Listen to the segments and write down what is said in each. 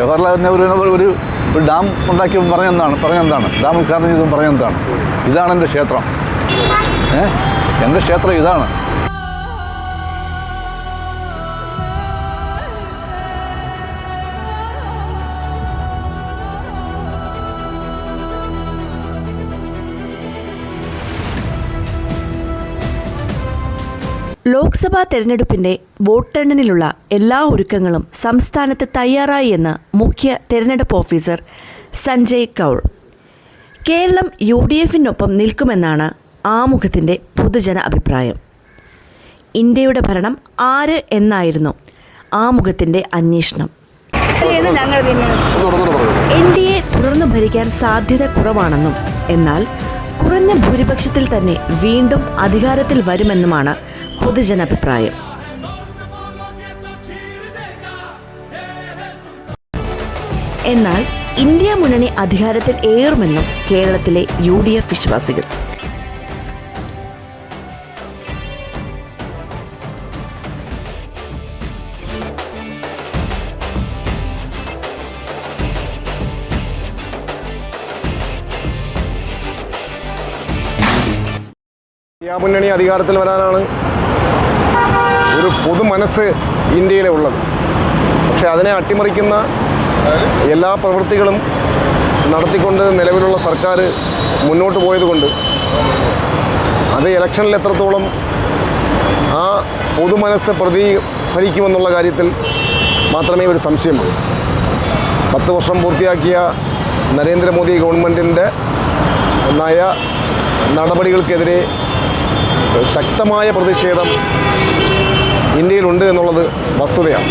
ജവഹർലാൽ നെഹ്റു ഒരു ഒരു ഡാം ഉണ്ടാക്കി പറഞ്ഞെന്താണ് പറഞ്ഞെന്താണ് ഡാം ഉദ്ഘാടനം ചെയ്തും പറഞ്ഞെന്താണ് ഇതാണ് എന്റെ ക്ഷേത്രം. ഏഹ് എന്റെ ക്ഷേത്രം ഇതാണ്. ലോക്സഭാ തെരഞ്ഞെടുപ്പിന്റെ വോട്ടെണ്ണലിനുള്ള എല്ലാ ഒരുക്കങ്ങളും സംസ്ഥാനത്ത് തയ്യാറായി എന്ന് മുഖ്യ തെരഞ്ഞെടുപ്പ് officer Sanjay Kaul. Kerala U D എഫിനൊപ്പം നിൽക്കുമെന്നാണ് ആമുഖത്തിന്റെ പൊതുജന അഭിപ്രായം. ഇന്ത്യയുടെ ഭരണം ആര് എന്നായിരുന്നു ആമുഖത്തിന്റെ അന്വേഷണം. എൻ ഡി എ തുടർന്നു ഭരിക്കാൻ സാധ്യത കുറവാണെന്നും എന്നാൽ കുറഞ്ഞ ഭൂരിപക്ഷത്തിൽ തന്നെ വീണ്ടും അധികാരത്തിൽ വരുമെന്നുമാണ് പൊതുജനാഭിപ്രായം. എന്നാൽ ഇന്ത്യ മുന്നണി അധികാരത്തിൽ ഏറുമെന്നും കേരളത്തിലെ യു ഡി എഫ് വിശ്വാസികൾ. മുന്നണി അധികാരത്തിൽ വരാനാണ് ഒരു പൊതു മനസ്സ് ഇന്ത്യയിലെ ഉള്ളത്. പക്ഷെ അതിനെ അട്ടിമറിക്കുന്ന എല്ലാ പ്രവൃത്തികളും നടത്തിക്കൊണ്ട് നിലവിലുള്ള സർക്കാർ മുന്നോട്ട് പോയതുകൊണ്ട് അത് ഇലക്ഷനിൽ എത്രത്തോളം ആ പൊതു മനസ്സ് പ്രതിഫലിക്കുമെന്നുള്ള കാര്യത്തിൽ മാത്രമേ ഒരു സംശയമുള്ളൂ. പത്ത് വർഷം പൂർത്തിയാക്കിയ നരേന്ദ്രമോദി ഗവൺമെന്റിന്റെ നയ നടപടികൾക്കെതിരെ ശക്തമായ പ്രതിഷേധം ഇന്ത്യയിലുണ്ട് എന്നുള്ളത് വസ്തുതയാണ്.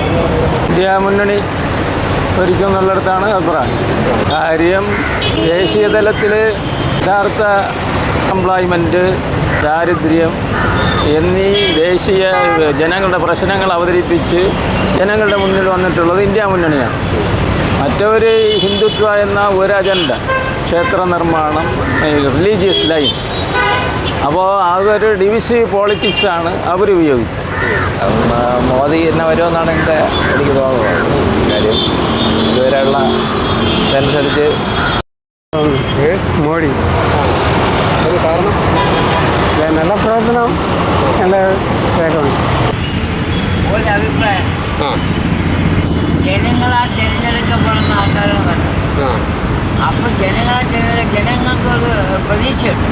ഇന്ത്യ മുന്നണി ഭരിക്കും എന്നുള്ളിടത്താണ് അഭിപ്രായം. കാര്യം ദേശീയ തലത്തിൽ യഥാർത്ഥ എംപ്ലോയ്മെന്റ് ദാരിദ്ര്യം എന്നീ ദേശീയ ജനങ്ങളുടെ പ്രശ്നങ്ങൾ അവതരിപ്പിച്ച് ജനങ്ങളുടെ മുന്നിൽ വന്നിട്ടുള്ളത് ഇന്ത്യ മുന്നണിയാണ്. മറ്റവർ ഹിന്ദുത്വ എന്ന ഒരു അജണ്ട ക്ഷേത്ര നിർമ്മാണം റിലീജിയസ് ലൈൻ അപ്പോൾ അതൊരു ഡിവിസീവ് പോളിറ്റിക്സാണ് അവർ ഉപയോഗിച്ചത്. മോദി തന്നെ വരുമെന്നാണ് എന്റെ എനിക്ക് തോന്നുന്നത്. കാര്യം ഇതുവരെയുള്ള ഇതനുസരിച്ച് മോഡി. നല്ല പ്രവർത്തനം നല്ല വേഗമാണ് ഒരഭിപ്രായം ജനങ്ങളാൽ തിരഞ്ഞെടുക്കപ്പെടുന്ന ആൾക്കാരാണ് വരുന്നത് അപ്പൊ ജനങ്ങളെ ജനങ്ങൾക്ക് ഒരു പ്രതീക്ഷയുണ്ട്.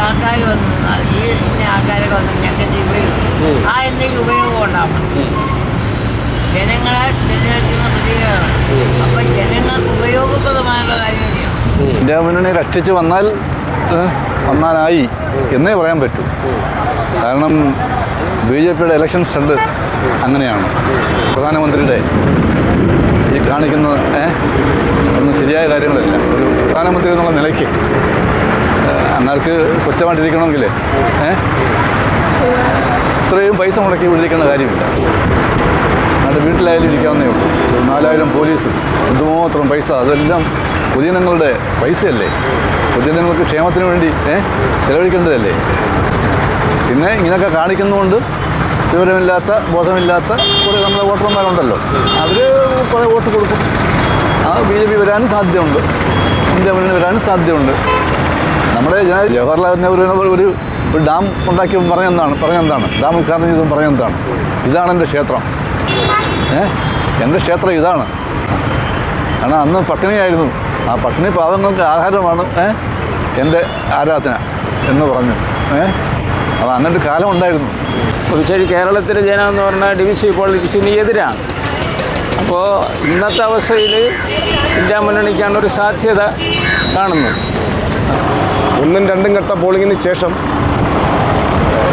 ആൾക്കാർ വന്നു. ഈ ഇന്ന ആൾക്കാരൊക്കെ വന്ന്. ഞങ്ങൾക്ക് എന്ത് ഉപയോഗം ആ എന്തെങ്കിലും ഉപയോഗം ഉണ്ടാവണം ജനങ്ങളെ തിരഞ്ഞെടുക്കുന്ന പ്രതീകമാണ്. അപ്പൊ ജനങ്ങൾക്ക് ഉപയോഗപ്രദമായുള്ള കാര്യങ്ങൾ ചെയ്യണം ഇന്ത്യ മുന്നണി കഷ്ടിച്ച് വന്നാൽ ഏ, വന്നാലായി എന്നേ പറയാൻ പറ്റൂ. കാരണം ബി ജെ പിയുടെ ഇലക്ഷൻ സ്റ്റണ്ട് അങ്ങനെയാണ്. പ്രധാനമന്ത്രിയുടെ ഈ കാണിക്കുന്ന ഒന്നും ശരിയായ കാര്യങ്ങളല്ല. ഒരു പ്രധാനമന്ത്രി എന്നുള്ള നിലയ്ക്ക് ഏ, അങ്ങാർക്ക് സ്വച്ഛമായിട്ടിരിക്കണമെങ്കിൽ ഇത്രയും പൈസ മുടക്കി വിളിക്കേണ്ട കാര്യമില്ല. അത് വീട്ടിലായാലും ഇരിക്കാവുന്നേ ഉള്ളൂ. നാലായിരം പോലീസും എന്തുമാത്രം പൈസ അതെല്ലാം പൊതുജനങ്ങളുടെ പൈസയല്ലേ? പൊതുജനങ്ങൾക്ക് ക്ഷേമത്തിന് വേണ്ടി ചെലവഴിക്കേണ്ടതല്ലേ? പിന്നെ ഇങ്ങനെയൊക്കെ കാണിക്കുന്നതുകൊണ്ട് വിവരമില്ലാത്ത ബോധമില്ലാത്ത കുറേ നമ്മുടെ വോട്ടർമാരുണ്ടല്ലോ. അവർ കുറേ വോട്ട് കൊടുക്കും. ആ ബി ജെ പി വരാനും സാധ്യതയുണ്ട്. ഇന്ത്യ മുന്നിൽ വരാനും സാധ്യതയുണ്ട്. നമ്മുടെ ജവഹർലാൽ നെഹ്റു ഒരു ഒരു ഡാം ഉണ്ടാക്കി പറഞ്ഞെന്താണ്? പറഞ്ഞെന്താണ്? ഡാം ഉദ്ഘാടനം ചെയ്തും പറഞ്ഞെന്താണ്? ഇതാണ് എന്റെ ക്ഷേത്രം. ഏ? എന്റെ ക്ഷേത്രം ഇതാണ്. കാരണം അന്ന് പട്ടിണിയായിരുന്നു ആ പട്ടിണി പാവങ്ങൾക്ക് ആഹാരമാണ് എന്റെ ആരാധന എന്ന് പറഞ്ഞു. ഏ? അപ്പോൾ അങ്ങനെ ഒരു കാലം ഉണ്ടായിരുന്നു. ശരി കേരളത്തിലെ ജനം എന്ന് പറഞ്ഞാൽ ഡിവിസി പോളിറ്റിക്സിന് എതിരാണ്. അപ്പോൾ ഇന്നത്തെ അവസ്ഥയിൽ ഇന്ത്യ മുന്നണിക്കാണ് ഒരു സാധ്യത കാണുന്നത്. ഒന്നും രണ്ടും ഘട്ട പോളിംഗിന് ശേഷം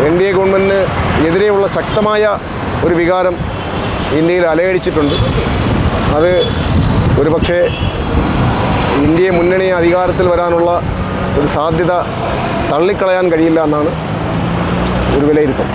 എൻ ഡി എ ഗവൺമെന്റിന് എതിരെയുള്ള ശക്തമായ ഒരു വികാരം ഇന്ത്യയിൽ അലയടിച്ചിട്ടുണ്ട്. അത് ഒരു പക്ഷേ ഇന്ത്യയെ മുന്നണി അധികാരത്തിൽ വരാനുള്ള ഒരു സാധ്യത തള്ളിക്കളയാൻ കഴിയില്ല എന്നാണ് ഒരു വിലയിരുത്തൽ.